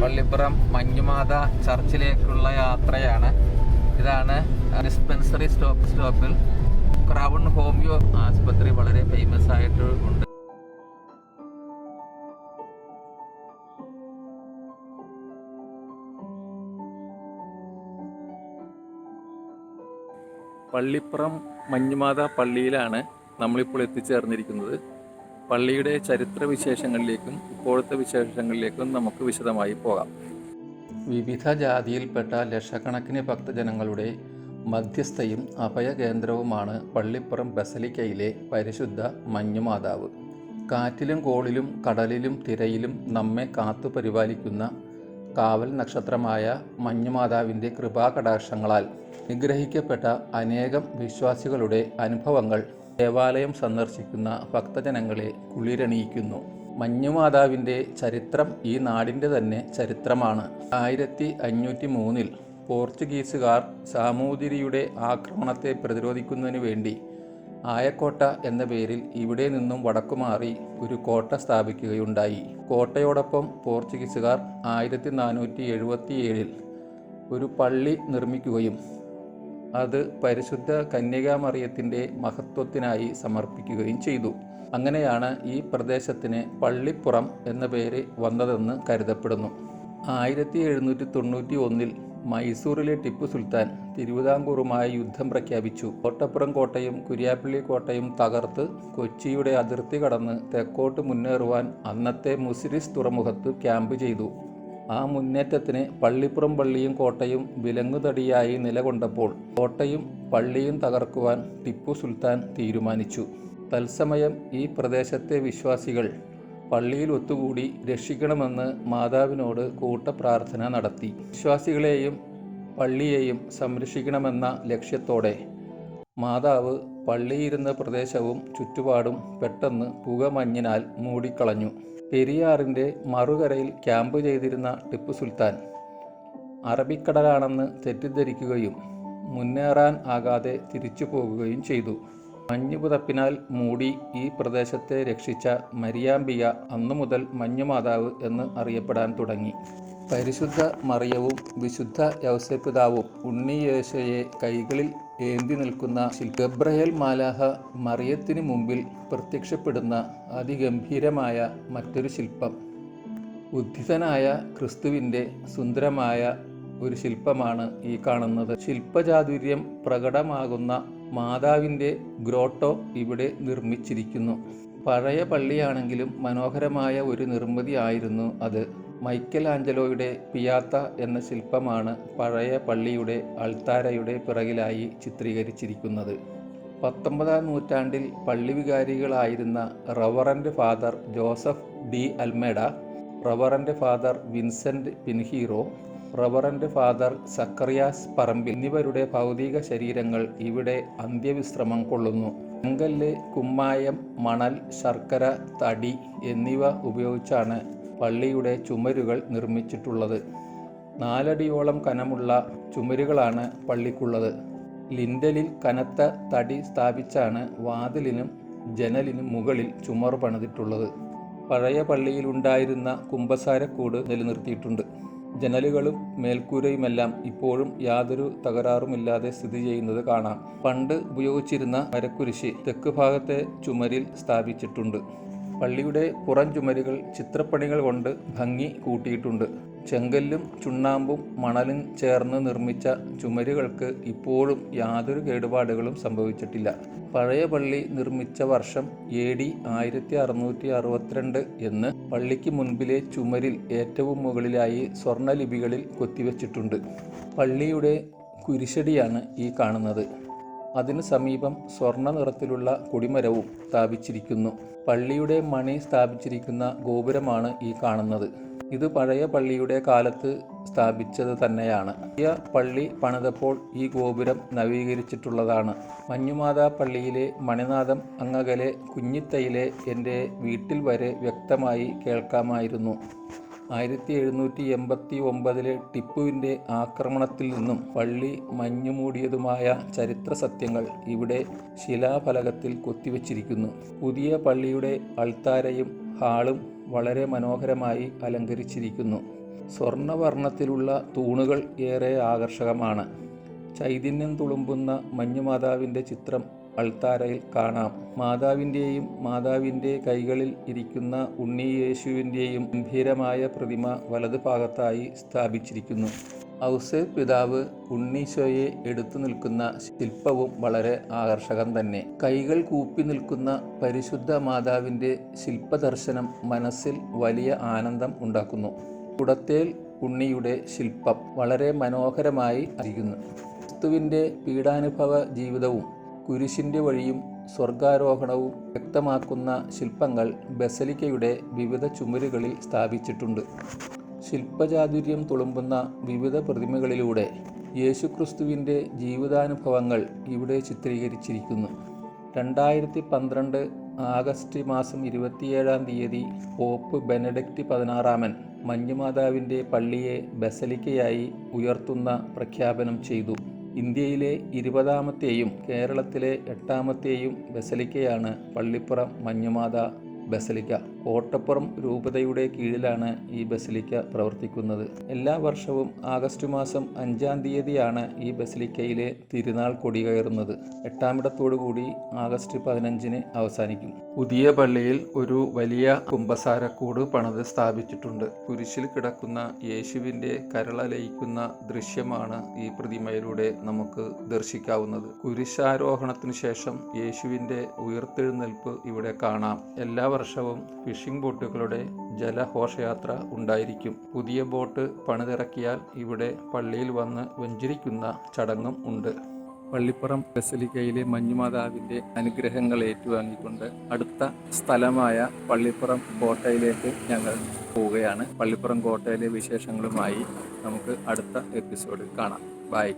പള്ളിപ്പുറം മഞ്ഞുമാത ചർച്ചിലേക്കുള്ള യാത്രയാണ്. ഇതാണ് ഡിസ്പെൻസറി സ്റ്റോപ്പ് സ്റ്റോപ്പിൽ ക്രൗൺ ഹോമിയോ ആശുപത്രി വളരെ ഫേമസ് ആയിട്ട് ഉണ്ട്. പള്ളിപ്പുറം മഞ്ഞുമാത പള്ളിയിലാണ് നമ്മളിപ്പോൾ എത്തിച്ചേർന്നിരിക്കുന്നത്. പള്ളിയുടെ ചരിത്ര വിശേഷങ്ങളിലേക്കും ഇപ്പോഴത്തെ വിശേഷങ്ങളിലേക്കും നമുക്ക് വിശദമായി പോകാം. വിവിധ ജാതിയിൽപ്പെട്ട ലക്ഷക്കണക്കിന് ഭക്തജനങ്ങളുടെ മധ്യസ്ഥയും അഭയകേന്ദ്രവുമാണ് പള്ളിപ്പുറം ബസലിക്കയിലെ പരിശുദ്ധ മഞ്ഞുമാതാവ്. കാറ്റിലും കോളിലും കടലിലും തിരയിലും നമ്മെ കാത്തു പരിപാലിക്കുന്ന കാവൽ നക്ഷത്രമായ മഞ്ഞുമാതാവിന്റെ കൃപാകടാക്ഷങ്ങളാൽ നിഗ്രഹിക്കപ്പെട്ട അനേകം വിശ്വാസികളുടെ അനുഭവങ്ങൾ ദേവാലയം സന്ദർശിക്കുന്ന ഭക്തജനങ്ങളെ കുളിരണിയിക്കുന്നു. മഞ്ഞുമാതാവിന്റെ ചരിത്രം ഈ നാടിന്റെ തന്നെ ചരിത്രമാണ്. ആയിരത്തി അഞ്ഞൂറ്റി മൂന്നിൽ പോർച്ചുഗീസുകാർ സാമൂതിരിയുടെ ആക്രമണത്തെ പ്രതിരോധിക്കുന്നതിന് വേണ്ടി ആയക്കോട്ട എന്ന പേരിൽ ഇവിടെ നിന്നും വടക്കുമാറി ഒരു കോട്ട സ്ഥാപിക്കുകയുണ്ടായി. കോട്ടയോടൊപ്പം പോർച്ചുഗീസുകാർ ആയിരത്തി നാനൂറ്റി എഴുപത്തിയേഴിൽ ഒരു പള്ളി നിർമ്മിക്കുകയും അത് പരിശുദ്ധ കന്യകാമറിയത്തിന്റെ മഹത്വത്തിനായി സമർപ്പിക്കുകയും ചെയ്തു. അങ്ങനെയാണ് ഈ പ്രദേശത്തിന് പള്ളിപ്പുറം എന്ന പേര് വന്നതെന്ന് കരുതപ്പെടുന്നു. ആയിരത്തി എഴുന്നൂറ്റി തൊണ്ണൂറ്റി ഒന്നിൽ മൈസൂറിലെ ടിപ്പു സുൽത്താൻ തിരുവിതാംകൂറുമായി യുദ്ധം പ്രഖ്യാപിച്ചു. കോട്ടപ്പുറം കോട്ടയും കുര്യാപ്പള്ളി കോട്ടയും തകർത്ത് കൊച്ചിയുടെ അതിർത്തി കടന്ന് തെക്കോട്ട് മുന്നേറുവാൻ അന്നത്തെ മുസിരിസ് തുറമുഖത്ത് ക്യാമ്പ് ചെയ്തു. ആ മുന്നേറ്റത്തിന് പള്ളിപ്പുറം പള്ളിയും കോട്ടയും വിലങ്ങുതടിയായി നിലകൊണ്ടപ്പോൾ കോട്ടയും പള്ളിയും തകർക്കുവാൻ ടിപ്പു സുൽത്താൻ തീരുമാനിച്ചു. തത്സമയം ഈ പ്രദേശത്തെ വിശ്വാസികൾ പള്ളിയിൽ ഒത്തുകൂടി രക്ഷിക്കണമെന്ന് മാതാവിനോട് കൂട്ടപ്രാർത്ഥന നടത്തി. വിശ്വാസികളെയും പള്ളിയെയും സംരക്ഷിക്കണമെന്ന ലക്ഷ്യത്തോടെ മാതാവ് പള്ളിയിരുന്ന പ്രദേശവും ചുറ്റുപാടും പെട്ടെന്ന് പുകമഞ്ഞിനാൽ മൂടിക്കളഞ്ഞു. പെരിയാറിന്റെ മറുകരയിൽ ക്യാമ്പ് ചെയ്തിരുന്ന ടിപ്പു സുൽത്താൻ അറബിക്കടലാണെന്ന് തെറ്റിദ്ധരിക്കുകയും മുന്നേറാൻ ആകാതെ തിരിച്ചു പോകുകയും ചെയ്തു. മഞ്ഞുപുതപ്പിനാൽ മൂടി ഈ പ്രദേശത്തെ രക്ഷിച്ച മരിയാമ്പിയ അന്നു മുതൽ മഞ്ഞുമാതാവ് എന്ന് അറിയപ്പെടാൻ തുടങ്ങി. പരിശുദ്ധ മറിയവും വിശുദ്ധ യൗസപിതാവും ഉണ്ണിയേശയെ കൈകളിൽ ഏന്തി നിൽക്കുന്ന ഗബ്രഹേൽ മാലാഹ മറിയത്തിന് മുമ്പിൽ പ്രത്യക്ഷപ്പെടുന്ന അതിഗംഭീരമായ മറ്റൊരു ശില്പം. ഉദ്ധിതനായ ക്രിസ്തുവിന്റെ സുന്ദരമായ ഒരു ശില്പമാണ് ഈ കാണുന്നത്. ശില്പചാതുര്യം പ്രകടമാകുന്ന മാതാവിന്റെ ഗ്രോട്ടോ ഇവിടെ നിർമ്മിച്ചിരിക്കുന്നു. പഴയ പള്ളിയാണെങ്കിലും മനോഹരമായ ഒരു നിർമ്മിതി ആയിരുന്നു അത്. മൈക്കൽ ആഞ്ചലോയുടെ പിയാത്ത എന്ന ശില്പമാണ് പഴയ പള്ളിയുടെ അൾത്താരയുടെ പിറകിലായി ചിത്രീകരിച്ചിരിക്കുന്നത്. പത്തൊമ്പതാം നൂറ്റാണ്ടിൽ പള്ളി വികാരികളായിരുന്ന reverend father Joseph de Almeida reverend father Vincent Pinheiro reverend father Zacharias Parambil എന്നിവരുടെ ഭൗതിക ശരീരങ്ങൾ ഇവിടെ അന്ത്യവിശ്രമം കൊള്ളുന്നു. ചെങ്കല്ല് കുമ്മായം മണൽ ശർക്കര തടി എന്നിവ ഉപയോഗിച്ചാണ് പള്ളിയുടെ ചുമരുകൾ നിർമ്മിച്ചിട്ടുള്ളത്. നാലടിയോളം കനമുള്ള ചുമരുകളാണ് പള്ളിക്കുള്ളത്. ലിൻഡലിൽ കനത്ത തടി സ്ഥാപിച്ചാണ് വാതിലിനും ജനലിനും മുകളിൽ ചുമർ പണിതിട്ടുള്ളത്. പഴയ പള്ളിയിലുണ്ടായിരുന്ന കുമ്പസാരക്കൂട് നിലനിർത്തിയിട്ടുണ്ട്. ജനലുകളും മേൽക്കൂരയുമെല്ലാം ഇപ്പോഴും യാതൊരു തകരാറുമില്ലാതെ സ്ഥിതി ചെയ്യുന്നത് കാണാം. പണ്ട് ഉപയോഗിച്ചിരുന്ന മരക്കുരിശി തെക്ക് ഭാഗത്തെ ചുമരിൽ സ്ഥാപിച്ചിട്ടുണ്ട്. പള്ളിയുടെ പുറം ചുമരുകൾ ചിത്രപ്പണികൾ കൊണ്ട് ഭംഗി കൂട്ടിയിട്ടുണ്ട്. ചെങ്കല്ലും ചുണ്ണാമ്പും മണലും ചേർന്ന് നിർമ്മിച്ച ചുമരുകൾക്ക് ഇപ്പോഴും യാതൊരു കേടുപാടുകളും സംഭവിച്ചിട്ടില്ല. പഴയ പള്ളി നിർമ്മിച്ച വർഷം എ ഡി ആയിരത്തി അറുന്നൂറ്റി അറുപത്തിരണ്ട് എന്ന് പള്ളിക്ക് മുൻപിലെ ചുമരിൽ ഏറ്റവും മുകളിലായി സ്വർണലിപികളിൽ കൊത്തിവെച്ചിട്ടുണ്ട്. പള്ളിയുടെ കുരിശടിയാണ് ഈ കാണുന്നത്. അതിനു സമീപം സ്വർണ നിറത്തിലുള്ള കൊടിമരവും സ്ഥാപിച്ചിരിക്കുന്നു. പള്ളിയുടെ മണി സ്ഥാപിച്ചിരിക്കുന്ന ഗോപുരമാണ് ഈ കാണുന്നത്. ഇത് പഴയ പള്ളിയുടെ കാലത്ത് സ്ഥാപിച്ചത് തന്നെയാണ്. പുതിയ പള്ളി പണിതപ്പോൾ ഈ ഗോപുരം നവീകരിച്ചിട്ടുള്ളതാണ്. മഞ്ഞുമാതാ പള്ളിയിലെ മണിനാഥം അങ്ങകലെ കുഞ്ഞിത്തയിലെ എന്റെ വീട്ടിൽ വരെ വ്യക്തമായി കേൾക്കാമായിരുന്നു. ആയിരത്തി എഴുന്നൂറ്റി എൺപത്തി ഒമ്പതിലെ ടിപ്പുവിന്റെ ആക്രമണത്തിൽ നിന്നും പള്ളി മഞ്ഞുമൂടിയതുമായ ചരിത്ര സത്യങ്ങൾ ഇവിടെ ശിലാഫലകത്തിൽ കൊത്തിവച്ചിരിക്കുന്നു. പുതിയ പള്ളിയുടെ അൾത്താരയും ഹാളും വളരെ മനോഹരമായി അലങ്കരിച്ചിരിക്കുന്നു. സ്വർണവർണത്തിലുള്ള തൂണുകൾ ഏറെ ആകർഷകമാണ്. ചൈതന്യം തുളുമ്പുന്ന മഞ്ഞുമാതാവിന്റെ ചിത്രം അൾത്താരയിൽ കാണാം. മാതാവിന്റെയും മാതാവിന്റെ കൈകളിൽ ഇരിക്കുന്ന ഉണ്ണി ഉണ്ണിയേശുവിന്റെയും ഗംഭീരമായ പ്രതിമ വലതുഭാഗത്തായി സ്ഥാപിച്ചിരിക്കുന്നു. ഔസേ പിതാവ് ഉണ്ണീശോയെ എടുത്തു നിൽക്കുന്ന ശില്പവും വളരെ ആകർഷകം തന്നെ. കൈകൾ കൂപ്പി നിൽക്കുന്ന പരിശുദ്ധ മാതാവിന്റെ ശില്പദർശനം മനസ്സിൽ വലിയ ആനന്ദം ഉണ്ടാക്കുന്നു. കുടത്തേൽ ഉണ്ണിയുടെ ശില്പം വളരെ മനോഹരമായി അറിയുന്നു ക്രിസ്തുവിന്റെ പീഡാനുഭവ ജീവിതവും കുരിശിന്റെ വഴിയും സ്വർഗാരോഹണവും വ്യക്തമാക്കുന്ന ശില്പങ്ങൾ ബസലിക്കയുടെ വിവിധ ചുമരുകളിൽ സ്ഥാപിച്ചിട്ടുണ്ട്. ശില്പചാതുര്യം തുളുമ്പുന്ന വിവിധ പ്രതിമകളിലൂടെ യേശുക്രിസ്തുവിന്റെ ജീവിതാനുഭവങ്ങൾ ഇവിടെ ചിത്രീകരിച്ചിരിക്കുന്നു. രണ്ടായിരത്തി പന്ത്രണ്ട് ആഗസ്റ്റ് മാസം ഇരുപത്തിയേഴാം തീയതി പോപ്പ് ബെനഡക്റ്റ് പതിനാറാമൻ മഞ്ഞുമാതാവിന്റെ പള്ളിയെ ബസലിക്കയായി ഉയർത്തുന്ന പ്രഖ്യാപനം ചെയ്തു. ഇന്ത്യയിലെ ഇരുപതാമത്തെയും കേരളത്തിലെ എട്ടാമത്തെയും ബസലിക്കയാണ് പള്ളിപ്പുറം മഞ്ഞുമാത ബസലിക്ക കോട്ടപ്പുറം രൂപതയുടെ കീഴിലാണ് ഈ ബസലിക്ക പ്രവർത്തിക്കുന്നത്. എല്ലാ വർഷവും ആഗസ്റ്റ് മാസം അഞ്ചാം തീയതിയാണ് ഈ ബസലിക്കയിലെ തിരുനാൾ കൊടികയറുന്നത് എട്ടാമിടത്തോടുകൂടി ആഗസ്റ്റ് പതിനഞ്ചിന് അവസാനിക്കും. പുതിയ പള്ളിയിൽ ഒരു വലിയ കുമ്പസാരക്കൂട് പണിത് സ്ഥാപിച്ചിട്ടുണ്ട്. കുരിശിൽ കിടക്കുന്ന യേശുവിന്റെ കരളലയിക്കുന്ന ദൃശ്യമാണ് ഈ പ്രതിമയിലൂടെ നമുക്ക് ദർശിക്കാവുന്നത്. കുരിശാരോഹണത്തിനു ശേഷം യേശുവിന്റെ ഉയർത്തെഴുന്നേൽപ്പ് ഇവിടെ കാണാം. എല്ലാ വർഷവും ഫിഷിംഗ് ബോട്ടുകളുടെ ജലഘോഷയാത്ര ഉണ്ടായിരിക്കും. പുതിയ ബോട്ട് പണിതിറക്കിയാൽ ഇവിടെ പള്ളിയിൽ വന്ന് വെഞ്ചിരിക്കുന്ന ചടങ്ങും ഉണ്ട്. പള്ളിപ്പുറം ബസലിക്കയിലെ മഞ്ഞുമാതാവിന്റെ അനുഗ്രഹങ്ങൾ ഏറ്റുവാങ്ങിക്കൊണ്ട് അടുത്ത സ്ഥലമായ പള്ളിപ്പുറം കോട്ടയിലേക്ക് ഞങ്ങൾ പോവുകയാണ്. പള്ളിപ്പുറം കോട്ടയിലെ വിശേഷങ്ങളുമായി നമുക്ക് അടുത്ത എപ്പിസോഡിൽ കാണാം. ബൈ.